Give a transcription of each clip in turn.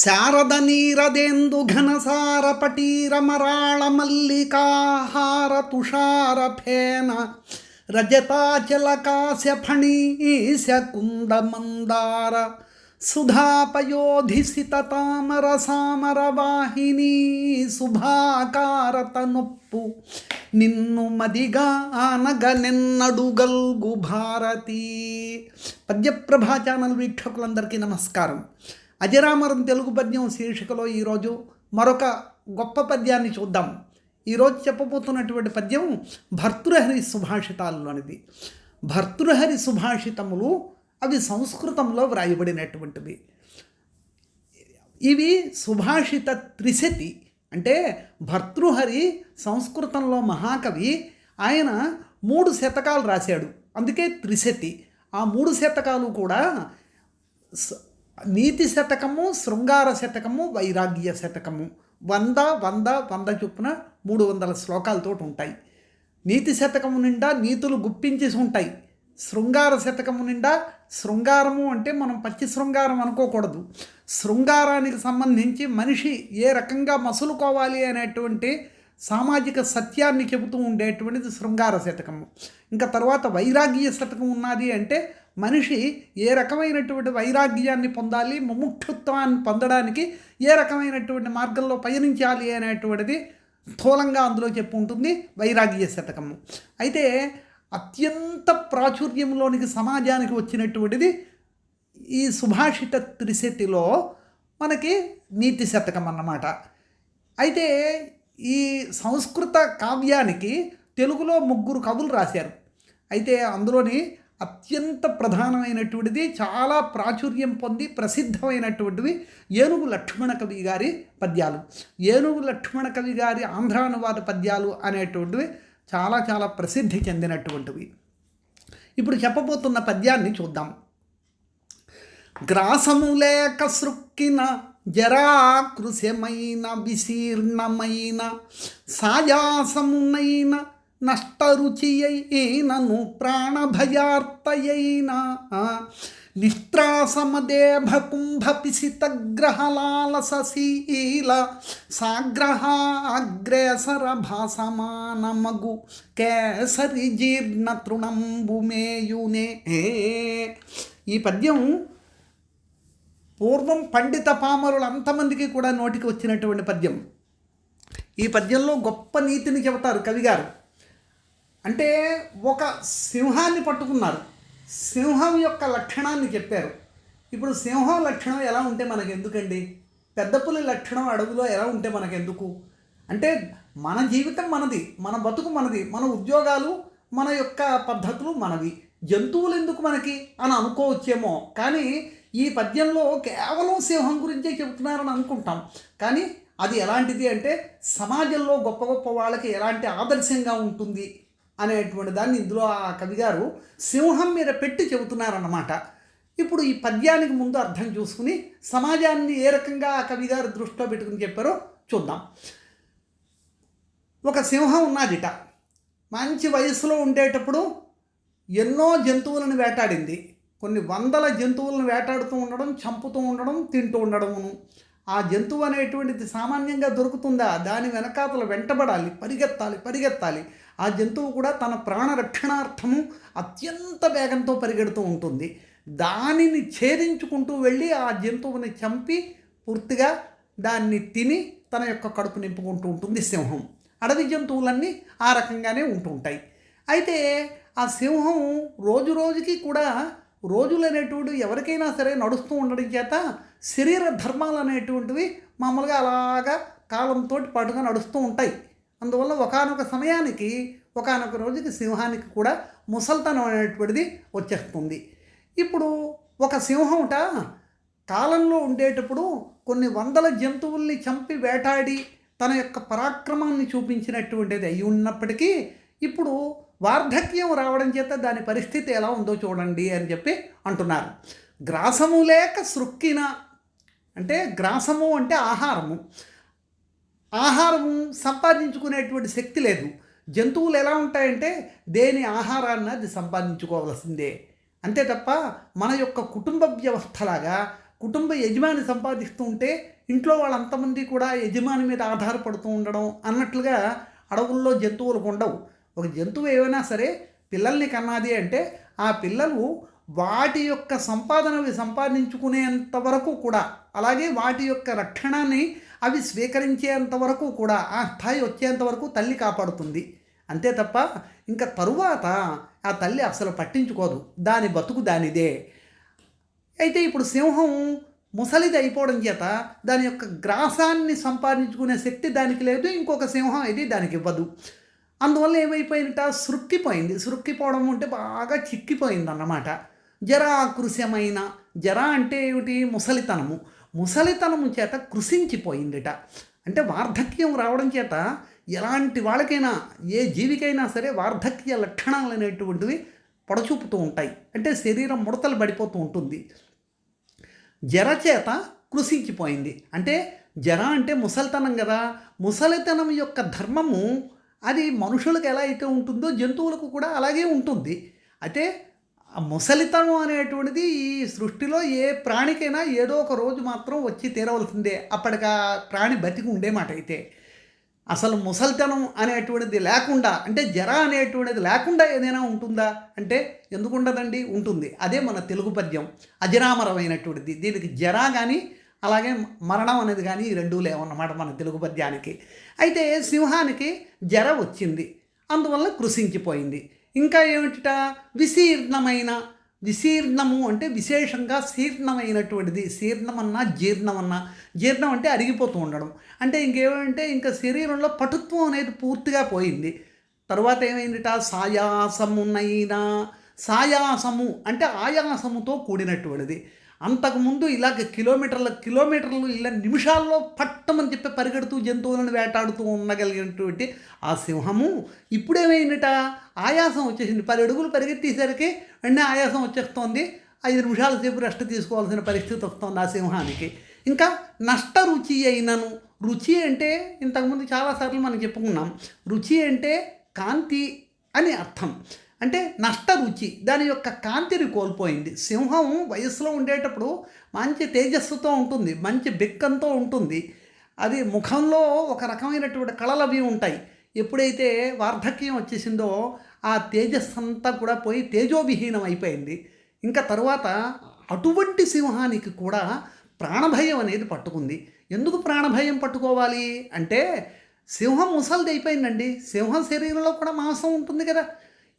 శారద నీరదేందు ఘనసార పటీర మరాళ మల్లికాహార తుషార ఫేన రజతాచల కాశ్య ఫణీశ కుంద మందార సుధాపయోధిసిత తామర సామర వాహిని శుభాకార నొప్పు నిన్ను మదిగా ఆనగ నిన్నడుగల్గు భారతి. పద్యప్రభా ఛానల్ వీక్షకులందరికీ నమస్కారం. అజరామరం తెలుగు పద్యం శీర్షికలో ఈరోజు మరొక గొప్ప పద్యాన్ని చూద్దాం. ఈరోజు చెప్పబోతున్నటువంటి పద్యం భర్తృహరి సుభాషితాల్లోనిది. భర్తృహరి సుభాషితములు అవి సంస్కృతంలో వ్రాయబడినటువంటివి. ఇవి సుభాషిత త్రిశతి అంటే భర్తృహరి సంస్కృతంలో మహాకవి ఆయన మూడు శతకాలు రాశాడు. అందుకే త్రిశతి. ఆ మూడు శతకాలు కూడా స- నీతి శతకము శృంగార శతకము వైరాగ్య శతకము. వంద వంద వంద చొప్పున మూడు వందల శ్లోకాలతో ఉంటాయి. నీతి శతకము నిండా నీతులు గుప్పించేసి ఉంటాయి. శృంగార శతకము నిండా శృంగారము అంటే మనం పచ్చి శృంగారం అనుకోకూడదు. శృంగారానికి సంబంధించి మనిషి ఏ రకంగా మసులుకోవాలి అనేటువంటి సామాజిక సత్యాన్ని చెబుతూ ఉండేటువంటిది శృంగార శతకము. ఇంకా తర్వాత వైరాగ్య శతకం ఉన్నది అంటే మనిషి ఏ రకమైనటువంటి వైరాగ్యాన్ని పొందాలి ముముక్షుత్వాన్ని పొందడానికి ఏ రకమైనటువంటి మార్గంలో పయనించాలి అనేటువంటిది స్థూలంగా అందులో చెప్పు ఉంటుంది వైరాగ్య శతకము. అయితే అత్యంత ప్రాచుర్యంలోనికి సమాజానికి వచ్చినటువంటిది ఈ సుభాషిత త్రిశతిలో మనకి నీతి శతకం అన్నమాట. అయితే ఈ సంస్కృత కావ్యానికి తెలుగులో ముగ్గురు కవులు రాశారు. అయితే అందులోని అత్యంత ప్రధానమైనటువంటిది చాలా ప్రాచుర్యం పొంది ప్రసిద్ధమైనటువంటివి ఏనుగు లక్ష్మణ కవి గారి పద్యాలు. ఏనుగు లక్ష్మణ కవి గారి ఆంధ్రానువాద పద్యాలు అనేటువంటివి చాలా చాలా ప్రసిద్ధి చెందినటువంటివి. ఇప్పుడు చెప్పబోతున్న పద్యాన్ని చూద్దాం. గ్రాసము లేక సృక్కిన జరాకృశమైన విశీర్ణమైన సాయాసమునైన నష్టరుచియైనను ప్రాణభయార్తయైన. నిస్త్రాసమదేభ కుంభ పిసితగ్రహలాలసశీల సాగ్రహాగ్రేసర భాసమానమగు కేసరి జీర్ణ తృణంబుమేయునే ఈ పద్యం పూర్వం పండిత పామరులు అంతమందికి కూడా నోటికి వచ్చినటువంటి పద్యం. ఈ పద్యంలో గొప్ప నీతిని చెబుతారు కవిగారు. అంటే ఒక సింహాన్ని పట్టుకున్నారు. సింహం యొక్క లక్షణాన్ని చెప్పారు. ఇప్పుడు సింహం లక్షణం ఎలా ఉంటే మనకు ఎందుకండి పెద్ద పులి లక్షణం అడవిలో ఎలా ఉంటే మనకెందుకు? అంటే మన జీవితం మనది మన బతుకు మనది మన ఉద్యోగాలు మన యొక్క పద్ధతులు మనవి. జంతువులు ఎందుకు మనకి అని అనుకోవచ్చేమో. కానీ ఈ పద్యంలో కేవలం సింహం గురించే చెబుతున్నారని అనుకుంటాం. కానీ అది ఎలాంటిది అంటే సమాజంలో గొప్ప గొప్ప వాళ్ళకి ఎలాంటి ఆదర్శంగా ఉంటుంది? అనేటువంటి దాన్ని ఇందులో ఆ కవిగారు సింహం మీద పెట్టి చెబుతున్నారన్నమాట. ఇప్పుడు ఈ పద్యానికి ముందు అర్థం చూసుకుని సమాజాన్ని ఏ రకంగా ఆ కవిగారు దృష్టిలో పెట్టుకుని చెప్పారో చూద్దాం. ఒక సింహం ఉన్నదిట. మంచి వయసులో ఉండేటప్పుడు ఎన్నో జంతువులను వేటాడింది. కొన్ని వందల జంతువులను వేటాడుతూ ఉండడం చంపుతూ ఉండడం తింటూ ఉండడమును. ఆ జంతువు అనేటువంటిది సామాన్యంగా దొరుకుతుందా? దాని వెనకాతల వెంటబడాలి పరిగెత్తాలి పరిగెత్తాలి. ఆ జంతువు కూడా తన ప్రాణరక్షణార్థము అత్యంత వేగంతో పరిగెడుతూ ఉంటుంది. దానిని ఛేదించుకుంటూ వెళ్ళి ఆ జంతువుని చంపి పూర్తిగా దాన్ని తిని తన యొక్క కడుపు నింపుకుంటూ ఉంటుంది సింహం. అడవి జంతువులన్నీ ఆ రకంగానే ఉంటుంటాయి. అయితే ఆ సింహం రోజు రోజుకి కూడా రోజులు అనేటువంటి ఎవరికైనా సరే నడుస్తూ ఉండడం చేత శరీర ధర్మాలు అనేటువంటివి మామూలుగా అలాగా కాలంతో పాటుగా నడుస్తూ ఉంటాయి. అందువల్ల ఒకానొక సమయానికి ఒకానొక రోజుకి సింహానికి కూడా ముసల్తనం అనేటువంటిది వచ్చేస్తుంది. ఇప్పుడు ఒక సింహంట కాలంలో ఉండేటప్పుడు కొన్ని వందల జంతువుల్ని చంపి వేటాడి తన యొక్క పరాక్రమాన్ని చూపించినటువంటిది అయి ఉన్నప్పటికీ ఇప్పుడు వార్ధక్యం రావడం చేత దాని పరిస్థితి ఎలా ఉందో చూడండి అని చెప్పి అంటున్నారు. గ్రాసము లేక సృక్కిన అంటే గ్రాసము అంటే ఆహారము. ఆహారం సంపాదించుకునేటువంటి శక్తి లేదు. జంతువులు ఎలా ఉంటాయంటే దేని ఆహారాన్ని అది సంపాదించుకోవాల్సిందే. అంతే తప్ప మన యొక్క కుటుంబ వ్యవస్థలాగా కుటుంబ యజమాని సంపాదిస్తూ ఉంటే ఇంట్లో వాళ్ళంతమంది కూడా యజమాని మీద ఆధారపడుతూ ఉండడం అన్నట్లుగా అడవుల్లో జంతువులకు ఉండవు. ఒక జంతువు ఏమైనా సరే పిల్లల్ని కన్నది అంటే ఆ పిల్లలు వాటి యొక్క సంపాదన అవి సంపాదించుకునేంత వరకు కూడా అలాగే వాటి యొక్క రక్షణని అవి స్వీకరించేంత వరకు కూడా ఆ స్థాయి వచ్చేంత వరకు తల్లి కాపాడుతుంది. అంతే తప్ప ఇంకా తరువాత ఆ తల్లి అసలు పట్టించుకోదు. దాని బతుకు దానిదే. అయితే ఇప్పుడు సింహం ముసలిది అయిపోవడం చేత దాని యొక్క గ్రాసాన్ని సంపాదించుకునే శక్తి దానికి లేదు ఇంకొక సింహం ఇది దానికి ఇవ్వదు. అందువల్ల ఏమైపోయిందట? సృక్కిపోయింది సృక్కిపోవడం అంటే బాగా చిక్కిపోయింది అన్నమాట జరాకృశ్యమైన జర అంటే ఏమిటి? ముసలితనము. ముసలితనము చేత కృషించిపోయిందిట అంటే వార్ధక్యం రావడం చేత ఎలాంటి వాళ్ళకైనా ఏ జీవికైనా సరే వార్ధక్య లక్షణాలు అనేటువంటివి పొడచూపుతూ ఉంటాయి. అంటే శరీరం ముడతలు పడిపోతూ ఉంటుంది. జర చేత కృషించిపోయింది అంటే జర అంటే ముసలితనం కదా. ముసలితనం యొక్క ధర్మము అది మనుషులకు ఎలా అయితే ఉంటుందో జంతువులకు కూడా అలాగే ఉంటుంది. అయితే ఆ ముసలితనం అనేటువంటిది ఈ సృష్టిలో ఏ ప్రాణికైనా ఏదో ఒక రోజు మాత్రం వచ్చి తీరవలసిందే. అప్పటికి ఆ ప్రాణి బతికి ఉండే మాట అయితే. అసలు ముసలితనం అనేటువంటిది లేకుండా అంటే జర అనేటువంటిది లేకుండా ఏదైనా ఉంటుందా? అంటే ఎందుకు ఉండదండి ఉంటుంది. అదే మన తెలుగు పద్యం. అజరామరమైనటువంటిది. దీనికి జర కానీ అలాగే మరణం అనేది కానీ ఈ రెండూ లేవన్నమాట మన తెలుగు పద్యానికి. అయితే సింహానికి జర వచ్చింది. అందువల్ల కృషించిపోయింది ఇంకా ఏమిట విశీర్ణమైన. విశీర్ణము అంటే విశేషంగా శీర్ణమైనటువంటిది. శీర్ణమన్నా జీర్ణమన్నా. జీర్ణం అంటే అరిగిపోతూ ఉండడం. అంటే ఇంకేమంటే ఇంకా శరీరంలో పటుత్వం అనేది పూర్తిగా పోయింది. తర్వాత ఏమైందిట? సాయాసమునైనా సాయాసము అంటే ఆయాసముతో కూడినటువంటిది. అంతకుముందు ఇలాగ కిలోమీటర్ల కిలోమీటర్లు ఇలా నిమిషాల్లో పట్టమని చెప్పి పరిగెడుతూ జంతువులను వేటాడుతూ ఉండగలిగినటువంటి ఆ సింహము ఇప్పుడేమైందిట? ఆయాసం వచ్చేసింది. పది అడుగులు పరిగెత్తేసరికి వెంటనే ఆయాసం వచ్చేస్తోంది. ఐదు నిమిషాల సేపు రెస్ట్ తీసుకోవాల్సిన పరిస్థితి వస్తుంది ఆ సింహానికి. ఇంకా నష్ట రుచి అయినను. రుచి అంటే ఇంతకుముందు చాలాసార్లు మనం చెప్పుకున్నాం. రుచి అంటే కాంతి అని అర్థం. అంటే నష్ట రుచి దాని యొక్క కాంతిని కోల్పోయింది. సింహం వయసులో ఉండేటప్పుడు మంచి తేజస్సుతో ఉంటుంది మంచి బెక్కంతో ఉంటుంది. అది ముఖంలో ఒక రకమైనటువంటి కళలు అవి ఉంటాయి. ఎప్పుడైతే వార్ధక్యం వచ్చేసిందో ఆ తేజస్సు అంతా కూడా పోయి తేజోవిహీనం అయిపోయింది. ఇంకా తరువాత అటువంటి సింహానికి కూడా ప్రాణభయం అనేది పట్టుకుంది. ఎందుకు ప్రాణభయం పట్టుకోవాలి? అంటే సింహం ముసలిది అయిపోయిందండి సింహం శరీరంలో కూడా మాంసం ఉంటుంది కదా.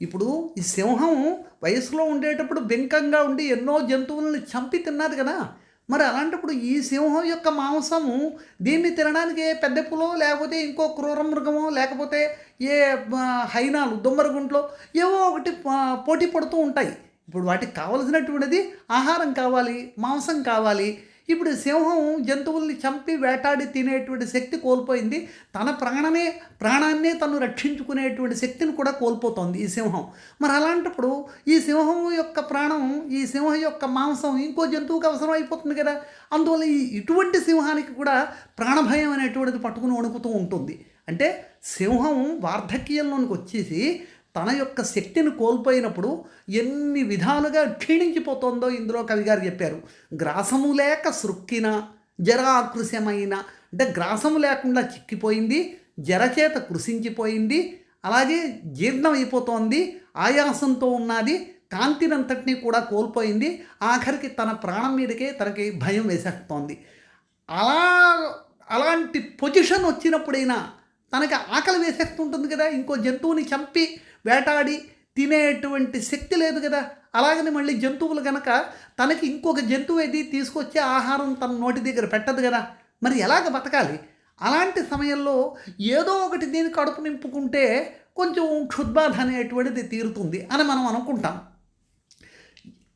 ఇప్పుడు ఈ సింహం వయసులో ఉండేటప్పుడు బెంకంగా ఉండి ఎన్నో జంతువులను చంపి తిన్నది కదా. మరి అలాంటప్పుడు ఈ సింహం యొక్క మాంసము దీన్ని తినడానికి ఏ పెద్ద పులో లేకపోతే ఇంకో క్రూర మృగమో లేకపోతే ఏ హైనాలు దుమ్మరుగుంట్లో ఏవో ఒకటి పోటీ పడుతూ ఉంటాయి. ఇప్పుడు వాటికి కావలసినటువంటిది ఆహారం కావాలి మాంసం కావాలి ఇప్పుడు సింహం జంతువుల్ని చంపి వేటాడి తినేటువంటి శక్తి కోల్పోయింది. తన ప్రాణమే ప్రాణాన్నే తను రక్షించుకునేటువంటి శక్తిని కూడా కోల్పోతోంది ఈ సింహం. మరి అలాంటప్పుడు ఈ సింహం యొక్క ప్రాణం ఈ సింహం యొక్క మాంసం ఇంకో జంతువుకి అవసరం అయిపోతుంది కదా. అందువల్ల ఈ ఇటువంటి సింహానికి కూడా ప్రాణభయం అనేటువంటిది పట్టుకుని వణుకుతూ ఉంటుంది. అంటే సింహం వార్ధక్యంలోనికి వచ్చేసి తన యొక్క శక్తిని కోల్పోయినప్పుడు ఎన్ని విధాలుగా క్షీణించిపోతుందో ఇందులో కవిగారు చెప్పారు. గ్రాసము లేక సృక్కిన జరాకృశమైన అంటే గ్రాసము లేకుండా చిక్కిపోయింది జరచేత కృషించిపోయింది అలాగే జీర్ణం అయిపోతోంది ఆయాసంతో ఉన్నది కాంతినంతటినీ కూడా కోల్పోయింది ఆఖరికి తన ప్రాణం మీదకే తనకి భయం వేసేస్తోంది. అలా అలాంటి పొజిషన్ వచ్చినప్పుడైనా తనకి ఆకలి వేసేస్తుంటుంది కదా ఇంకో జంతువుని చంపి వేటాడి తినేటువంటి శక్తి లేదు కదా. అలాగని మళ్ళీ జంతువులు కనుక తనకి ఇంకొక జంతువు ఏది తీసుకొచ్చే ఆహారం తన నోటి దగ్గర పెట్టదు కదా. మరి ఎలాగ బతకాలి? అలాంటి సమయంలో ఏదో ఒకటి దీని కడుపు నింపుకుంటే కొంచెం క్షుద్బాధ అనేటువంటిది తీరుతుంది అని మనం అనుకుంటాం.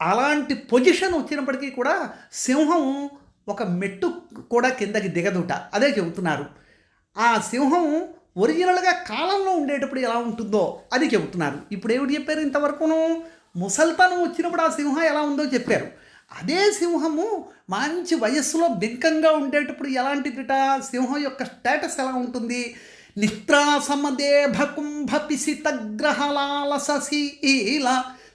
అలాంటి పొజిషన్ వచ్చినప్పటికీ కూడా సింహం ఒక మెట్టు కూడా కిందకి దిగదుట. అదే చెబుతున్నారు. ఆ సింహం ఒరిజినల్గా కాలంలో ఉండేటప్పుడు ఎలా ఉంటుందో అది చెబుతున్నారు. ఇప్పుడు ఏమిటి చెప్పారు ఇంతవరకును? ముసల్తనం వచ్చినప్పుడు ఆ సింహం ఎలా ఉందో చెప్పారు. అదే సింహము మంచి వయస్సులో బింకంగా ఉండేటప్పుడు ఎలాంటిదిట సింహం యొక్క స్టేటస్ ఎలా ఉంటుంది? నిత్రాసమదేభ కుంభ పిసిత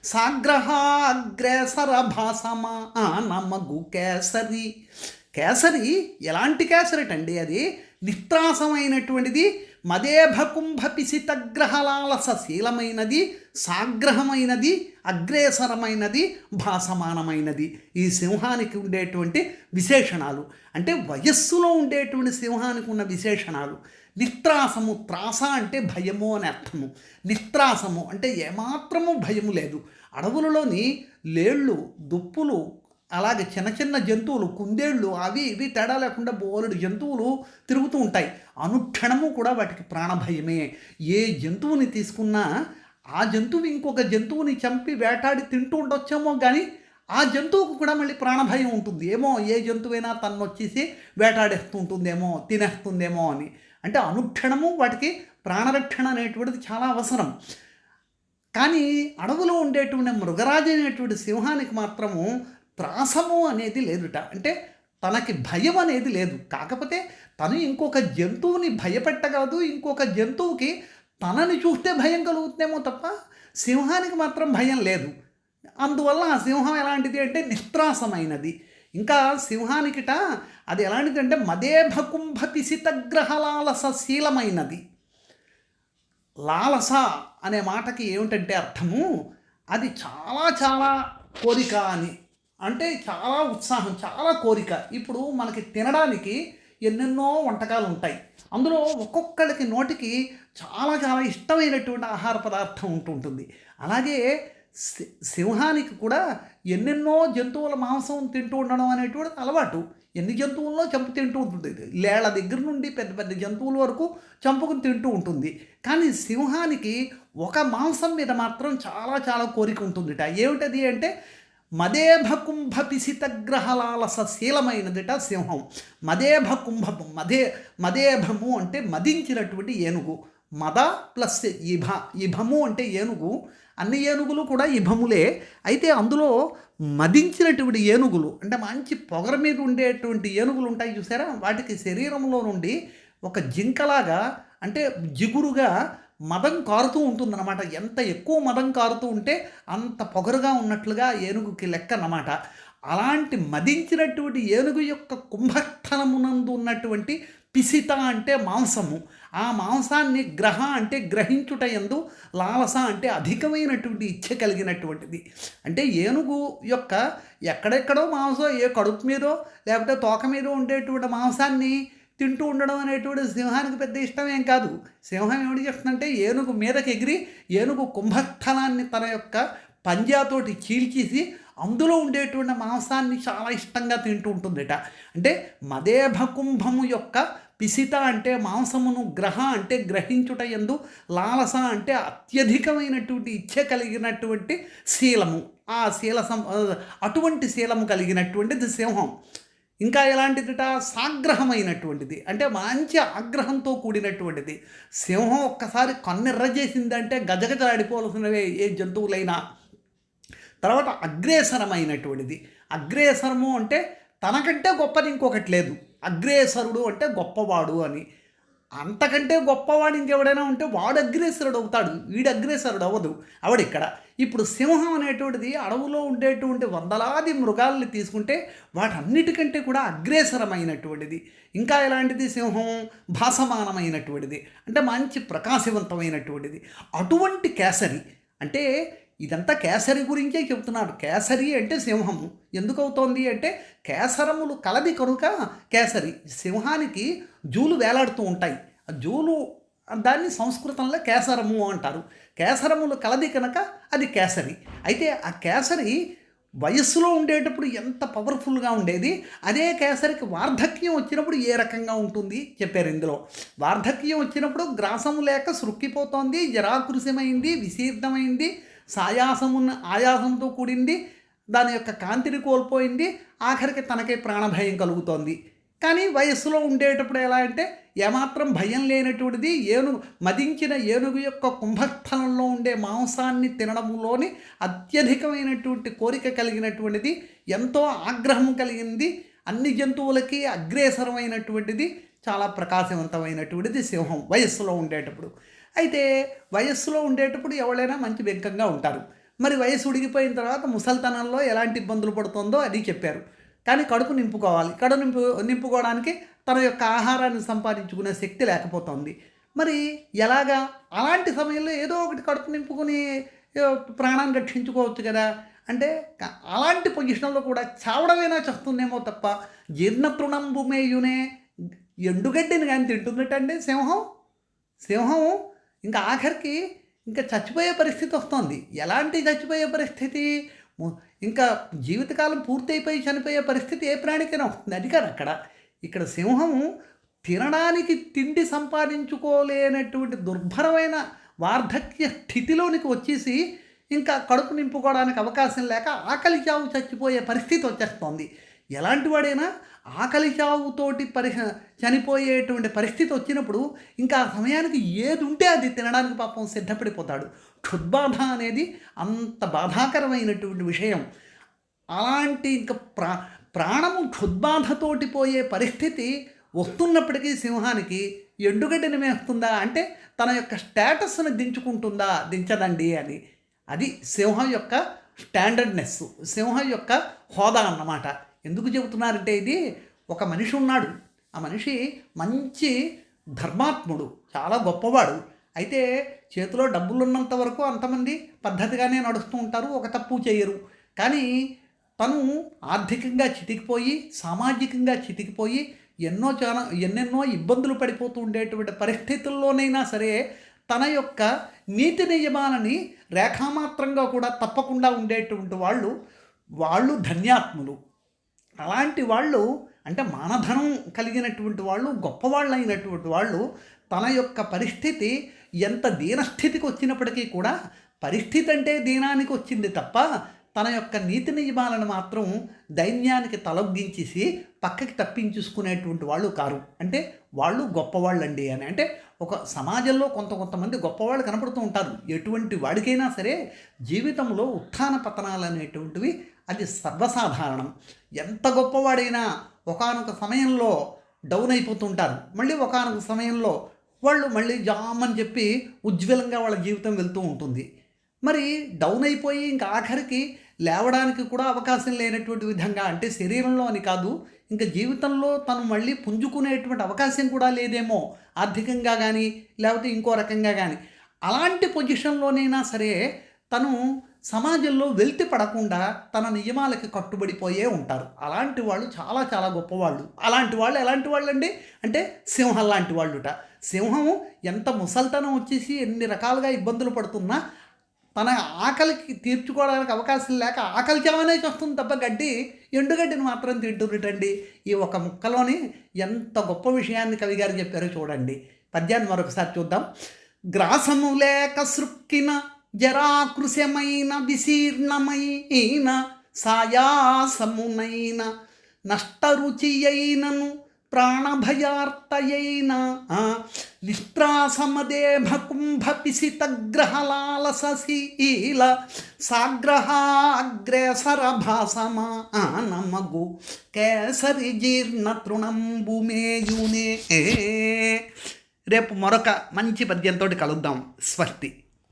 సాగ్రహాగ్రేసర భాసమా నమ్మగు కేసరి కేసరి ఎలాంటి కేసరిటండి అది? నిత్రాసమైనటువంటిది మదేభకుంభ పిసితగ్రహలాలస శీలమైనది సాగ్రహమైనది అగ్రేసరమైనది భాసమానమైనది. ఈ సింహానికి ఉండేటువంటి విశేషణాలు. అంటే వయస్సులో ఉండేటువంటి సింహానికి ఉన్న విశేషణాలు. నిత్రాసము త్రాస అంటే భయము అని అర్థము. నిత్రాసము అంటే ఏమాత్రము భయము లేదు. అడవులలోని లేళ్ళు దుప్పులు అలాగే చిన్న చిన్న జంతువులు కుందేళ్ళు అవి ఇవి తేడా లేకుండా బోలెడు జంతువులు తిరుగుతూ ఉంటాయి. అనుక్షణము కూడా వాటికి ప్రాణభయమే. ఏ జంతువుని తీసుకున్నా ఆ జంతువు ఇంకొక జంతువుని చంపి వేటాడి తింటూ ఉండొచ్చేమో కానీ ఆ జంతువుకు కూడా మళ్ళీ ప్రాణభయం ఉంటుంది. ఏమో ఏ జంతువైనా తను వచ్చేసి వేటాడేస్తూ ఉంటుందేమో తినేస్తుందేమో అని. అంటే అనుక్షణము వాటికి ప్రాణరక్షణ అనేటువంటిది చాలా అవసరం. కానీ అడవులో ఉండేటువంటి మృగరాజు అనేటువంటి సింహానికి మాత్రము త్రాసము అనేది లేదుట. అంటే తనకి భయం అనేది లేదు. కాకపోతే తను ఇంకొక జంతువుని భయపెట్టగలదు. ఇంకొక జంతువుకి తనని చూస్తే భయం కలుగుతుందేమో తప్ప సింహానికి మాత్రం భయం లేదు. అందువల్ల ఆ సింహం ఎలాంటిది అంటే నిస్త్రాసమైనది ఇంకా సింహానికిట అది ఎలాంటిది అంటే మదేభ కుంభ పిసితగ్రహలాలస శీలమైనది. లాలస అనే మాటకి ఏమిటంటే అర్థము అది చాలా చాలా కోరిక అని. అంటే చాలా ఉత్సాహం చాలా కోరిక. ఇప్పుడు మనకి తినడానికి ఎన్నెన్నో వంటకాలు ఉంటాయి. అందులో ఒక్కొక్కరికి నోటికి చాలా చాలా ఇష్టమైనటువంటి ఆహార పదార్థం ఉంటుంటుంది అలాగే సి- సింహానికి కూడా ఎన్నెన్నో జంతువుల మాంసం తింటూ ఉండడం అనేటువంటి అలవాటు. ఎన్ని జంతువుల్లో చంపు తింటూ ఉంటుంది? లేళ్ళ దగ్గర నుండి పెద్ద పెద్ద జంతువుల వరకు చంపుకుని తింటూ ఉంటుంది. కానీ సింహానికి ఒక మాంసం మీద మాత్రం చాలా చాలా కోరిక ఉంటుందిట. ఏమిటది అంటే మదేభ కుంభ పిసితగ్రహలాలస శీలమైనదిట సింహం. మదేభ కుంభము మదే మదేభము అంటే మదించినటువంటి ఏనుగు. మద ప్లస్ ఇభ ఇభము అంటే ఏనుగు. అన్ని ఏనుగులు కూడా ఇభములే. అయితే అందులో మదించినటువంటి ఏనుగులు అంటే మంచి పొగర మీద ఉండేటువంటి ఏనుగులు ఉంటాయి చూసారా? వాటికి శరీరంలో నుండి ఒక జింకలాగా అంటే జిగురుగా మదం కారుతూ ఉంటుందన్నమాట. ఎంత ఎక్కువ మదం కారుతూ ఉంటే అంత పొగరుగా ఉన్నట్లుగా ఏనుగుకి లెక్క అన్నమాట అలాంటి మదించినటువంటి ఏనుగు యొక్క కుంభస్థలమునందు ఉన్నటువంటి పిసిత అంటే మాంసము. ఆ మాంసాన్ని గ్రహ అంటే గ్రహించుట ఎందు లాలస అంటే అధికమైనటువంటి ఇచ్చ కలిగినటువంటిది. అంటే ఏనుగు యొక్క ఎక్కడెక్కడో మాంసం ఏ కడుపు మీదో లేకపోతే తోక మీద ఉండేటువంటి మాంసాన్ని తింటూ ఉండడం అనేటువంటి సింహానికి పెద్ద ఇష్టం ఏం కాదు. సింహం ఏమిటి చేస్తుందంటే ఏనుగు మీదకి ఎగిరి ఏనుగు కుంభస్థలాన్ని తన యొక్క పంజాతోటి చీల్చేసి అందులో ఉండేటువంటి మాంసాన్ని చాలా ఇష్టంగా తింటూ ఉంటుందట. అంటే మదేభ కుంభము యొక్క పిసిత అంటే మాంసమును గ్రహ అంటే గ్రహించుట ఎందు లాలస అంటే అత్యధికమైనటువంటి ఇచ్చ కలిగినటువంటి శీలము. ఆ శీల సం అటువంటి శీలము కలిగినటువంటిది సింహం. ఇంకా ఎలాంటిదిట? సాగ్రహమైనటువంటిది. అంటే మంచి ఆగ్రహంతో కూడినటువంటిది. సింహం ఒక్కసారి కన్నెర్రజేసిందంటే గజగజలాడిపోవలసినవే ఏ జంతువులైనా. తర్వాత అగ్రేసరమైనటువంటిది. అగ్రేసరము అంటే తనకంటే గొప్పది ఇంకొకటి లేదు. అగ్రేసరుడు అంటే గొప్పవాడు అని. అంతకంటే గొప్పవాడు ఇంకెవడైనా ఉంటే వాడు అగ్రేసరుడు అవుతాడు వీడు అగ్రేసరుడు అవ్వదు. ఆవిడ ఇప్పుడు సింహం అనేటువంటిది అడవులో ఉండేటువంటి వందలాది మృగాల్ని తీసుకుంటే వాటన్నిటికంటే కూడా అగ్రేసరమైనటువంటిది. ఇంకా ఎలాంటిది సింహం? భాసమానమైనటువంటిది. అంటే మంచి ప్రకాశవంతమైనటువంటిది. అటువంటి కేసరి అంటే ఇదంతా కేసరి గురించే చెబుతున్నాడు. కేసరి అంటే సింహము. ఎందుకు అవుతోంది అంటే కేసరములు కలది కనుక కేసరి. సింహానికి జూలు వేలాడుతూ ఉంటాయి. ఆ జూలు దాన్ని సంస్కృతంలో కేసరము అంటారు. కేసరములు కలది కనుక అది కేసరి. అయితే ఆ కేసరి వయస్సులో ఉండేటప్పుడు ఎంత పవర్ఫుల్గా ఉండేది? అదే కేసరికి వార్ధక్యం వచ్చినప్పుడు ఏ రకంగా ఉంటుంది? చెప్పారు ఇందులో. వార్ధక్యం వచ్చినప్పుడు గ్రాసము లేక సృక్కిపోతోంది జరాకృశమైంది విశీర్ణమైంది సాయాసం ఉన్న ఆయాసంతో కూడింది దాని యొక్క కాంతిని కోల్పోయింది ఆఖరికి తనకే ప్రాణభయం కలుగుతోంది. కానీ వయస్సులో ఉండేటప్పుడు ఎలా అంటే ఏమాత్రం భయం లేనటువంటిది ఏనుగు మదించిన ఏనుగు యొక్క కుంభస్థలంలో ఉండే మాంసాన్ని తినడంలోని అత్యధికమైనటువంటి కోరిక కలిగినటువంటిది ఎంతో ఆగ్రహం కలిగింది అన్ని జంతువులకి అగ్రేసరమైనటువంటిది చాలా ప్రకాశవంతమైనటువంటిది సింహం వయస్సులో ఉండేటప్పుడు. అయితే వయస్సులో ఉండేటప్పుడు ఎవరైనా మంచి వెంకంగా ఉంటారు. మరి వయసు ఉడిగిపోయిన తర్వాత ముసల్తనంలో ఎలాంటి ఇబ్బందులు పడుతుందో అది చెప్పారు. కానీ కడుపు నింపుకోవాలి. కడుపు నింపు నింపుకోవడానికి తన యొక్క ఆహారాన్ని సంపాదించుకునే శక్తి లేకపోతుంది. మరి ఎలాగా? అలాంటి సమయంలో ఏదో ఒకటి కడుపు నింపుకొని ప్రాణాన్ని రక్షించుకోవచ్చు కదా. అంటే అలాంటి పొజిషన్లో కూడా చావడమైనా చేస్తుందేమో తప్ప జీర్ణతృణం భూమేయునే ఎండుగడ్డిని కానీ తింటుందటండి సింహం. సింహం ఇంకా ఆఖరికి ఇంకా చచ్చిపోయే పరిస్థితి వస్తుంది. ఎలాంటి చచ్చిపోయే పరిస్థితి? ఇంకా జీవితకాలం పూర్తయిపోయి చనిపోయే పరిస్థితి ఏ ప్రాణికైనా వస్తుంది. అది కాదు అక్కడ. ఇక్కడ సింహం తినడానికి తిండి సంపాదించుకోలేనటువంటి దుర్భరమైన వార్ధక్య స్థితిలోనికి వచ్చేసి ఇంకా కడుపు నింపుకోవడానికి అవకాశం లేక ఆకలి చావు చచ్చిపోయే పరిస్థితి వచ్చేస్తుంది. ఎలాంటి వాడైనా ఆకలి చావుతోటి పరి చనిపోయేటువంటి పరిస్థితి వచ్చినప్పుడు ఇంకా ఆ సమయానికి ఏది ఉంటే అది తినడానికి పాపం సిద్ధపడిపోతాడు. క్షుద్బాధ అనేది అంత బాధాకరమైనటువంటి విషయం. అలాంటి ఇంకా ప్రా ప్రాణము క్షుద్బాధతోటి పోయే పరిస్థితి వస్తున్నప్పటికీ సింహానికి ఎండుగడ్డిని మేస్తుందా? అంటే తన యొక్క స్టేటస్ను దించుకుంటుందా? దించదండి అని అది సింహం యొక్క స్టాండర్డ్నెస్ సింహం యొక్క హోదా అన్నమాట. ఎందుకు చెబుతున్నారంటే ఇది ఒక మనిషి ఉన్నాడు. ఆ మనిషి మంచి ధర్మాత్ముడు చాలా గొప్పవాడు. అయితే చేతిలో డబ్బులు ఉన్నంత వరకు అంతమంది పద్ధతిగానే నడుస్తూ ఉంటారు ఒక తప్పు చేయరు. కానీ తను ఆర్థికంగా చితికిపోయి సామాజికంగా చితికిపోయి ఎన్నో చాలా ఎన్నెన్నో ఇబ్బందులు పడిపోతూ ఉండేటువంటి పరిస్థితుల్లోనైనా సరే తన యొక్క నీతి నియమాలని రేఖామాత్రంగా కూడా తప్పకుండా ఉండేటువంటి వాళ్ళు వాళ్ళు ధన్యాత్ములు. అలాంటి వాళ్ళు అంటే మానధనం కలిగినటువంటి వాళ్ళు గొప్పవాళ్ళు అయినటువంటి వాళ్ళు తన యొక్క పరిస్థితి ఎంత దీనస్థితికి వచ్చినప్పటికీ కూడా పరిస్థితి అంటే దీనానికి వచ్చింది తప్ప తన యొక్క నీతి నియమాలను మాత్రం దైన్యానికి తలొగ్గించేసి పక్కకి తప్పించుకునేటువంటి వాళ్ళు కారు. అంటే వాళ్ళు గొప్పవాళ్ళండి అని. అంటే ఒక సమాజంలో కొంత కొంతమంది గొప్పవాళ్ళు కనపడుతూ ఉంటారు. ఎటువంటి వాడికైనా సరే జీవితంలో ఉత్థాన పతనాలు అనేటువంటివి అది సర్వసాధారణం. ఎంత గొప్పవాడైనా ఒకానొక సమయంలో డౌన్ అయిపోతుంటారు. మళ్ళీ ఒకానొక సమయంలో వాళ్ళు మళ్ళీ జామ్ అని చెప్పి ఉజ్వలంగా వాళ్ళ జీవితం వెళ్తూ ఉంటుంది. మరి డౌన్ అయిపోయి ఇంకా ఆఖరికి లేవడానికి కూడా అవకాశం లేనటువంటి విధంగా అంటే శరీరంలో అని కాదు ఇంకా జీవితంలో తను మళ్ళీ పుంజుకునేటువంటి అవకాశం కూడా లేదేమో ఆర్థికంగా కానీ లేకపోతే ఇంకో రకంగా కానీ అలాంటి పొజిషన్లోనైనా సరే తను సమాజంలో వెల్తి పడకుండా తన నియమాలకి కట్టుబడిపోయే ఉంటారు. అలాంటి వాళ్ళు చాలా చాలా గొప్పవాళ్ళు. అలాంటి వాళ్ళు ఎలాంటి వాళ్ళు అండి అంటే సింహం లాంటి వాళ్ళుట. సింహం ఎంత ముసల్తనం వచ్చేసి ఎన్ని రకాలుగా ఇబ్బందులు పడుతున్నా తన ఆకలికి తీర్చుకోవడానికి అవకాశం లేక ఆకలి చావనే వస్తుంది తప్ప గడ్డి ఎండుగడ్డిని మాత్రం తింటున్నటండి ఈ ఒక ముక్కలోని ఎంత గొప్ప విషయాన్ని కవిగారు చెప్పారో చూడండి. పద్యాన్ని మరొకసారి చూద్దాం. గ్రాసము లేక సృక్కిన జరాకృశమైన విశీర్ణమైన సాయాసమునైన నష్టరుచి అయినను ప్రాణభయార్తయైన నిష్ట్రాసమదేభ కుంభ పిసితగ్రహలాలసశీల సాగ్రహాగ్రేసర భాసమా కేసరి జీర్ణ తృణంబుమేయునే రేపు మరొక మంచి పద్యంతో కలుద్దాం. స్వస్తి.